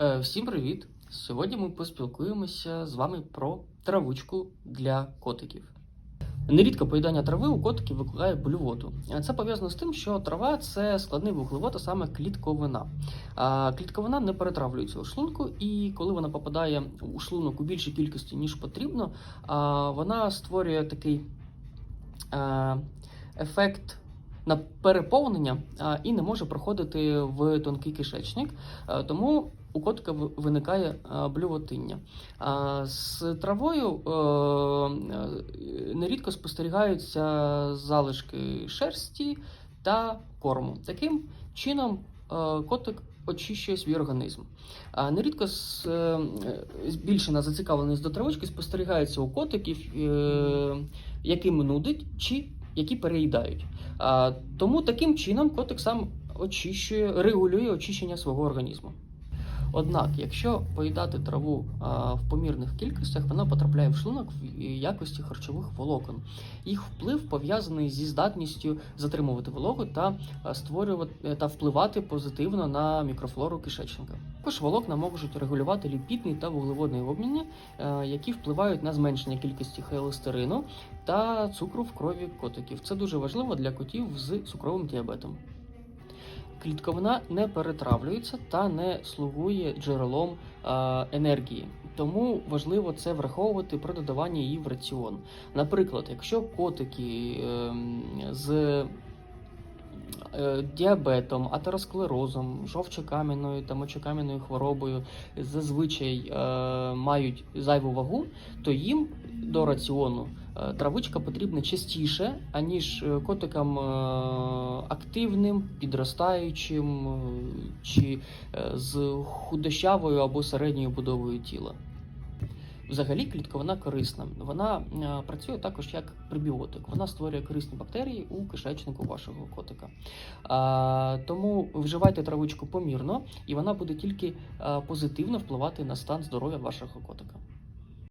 Е, Всім привіт! Сьогодні ми поспілкуємося з вами про травичку для котиків. Нерідко поїдання трави у котиків викликає блювоту. Це пов'язано з тим, що трава це складний вуглевод, а саме клітковина. А клітковина не перетравлюється у шлунку, і коли вона попадає у шлунок у більшій кількості, ніж потрібно, вона створює такий е, ефект на переповнення і не може проходити в тонкий кишечник. Е, Тому у котика виникає е, блювотиння. З травою е, е, нерідко спостерігаються залишки шерсті та корму. Таким чином котик очищує свій організм. Нерідко збільшена зацікавленість до травички спостерігається у котиків, яким нудить чи які переїдають. Тому таким чином котик сам очищує, регулює очищення свого організму. Однак, якщо поїдати траву а, в помірних кількостях, вона потрапляє в шлунок в якості харчових волокон. Їх вплив пов'язаний зі здатністю затримувати вологу та створювати та впливати позитивно на мікрофлору кишечника. Також волокна можуть регулювати ліпідний та вуглеводний обміни, е, які впливають на зменшення кількості холестерину та цукру в крові котиків. Це дуже важливо для котів з цукровим діабетом. Клітковина не перетравлюється та не слугує джерелом е, енергії, тому важливо це враховувати при додаванні її в раціон. Наприклад, якщо котики ем, з діабетом, атеросклерозом, жовчокам'яною та мочокам'яною хворобою зазвичай е, мають зайву вагу, то їм до раціону е, травичка потрібна частіше, аніж е, котикам е, активним, підростаючим е, чи е, з худощавою або середньою будовою тіла. Взагалі клітковина корисна. Вона е, працює також як прибіотик. Вона створює корисні бактерії у кишечнику вашого котика. А, тому вживайте травичку помірно, і вона буде тільки е, позитивно впливати на стан здоров'я вашого котика.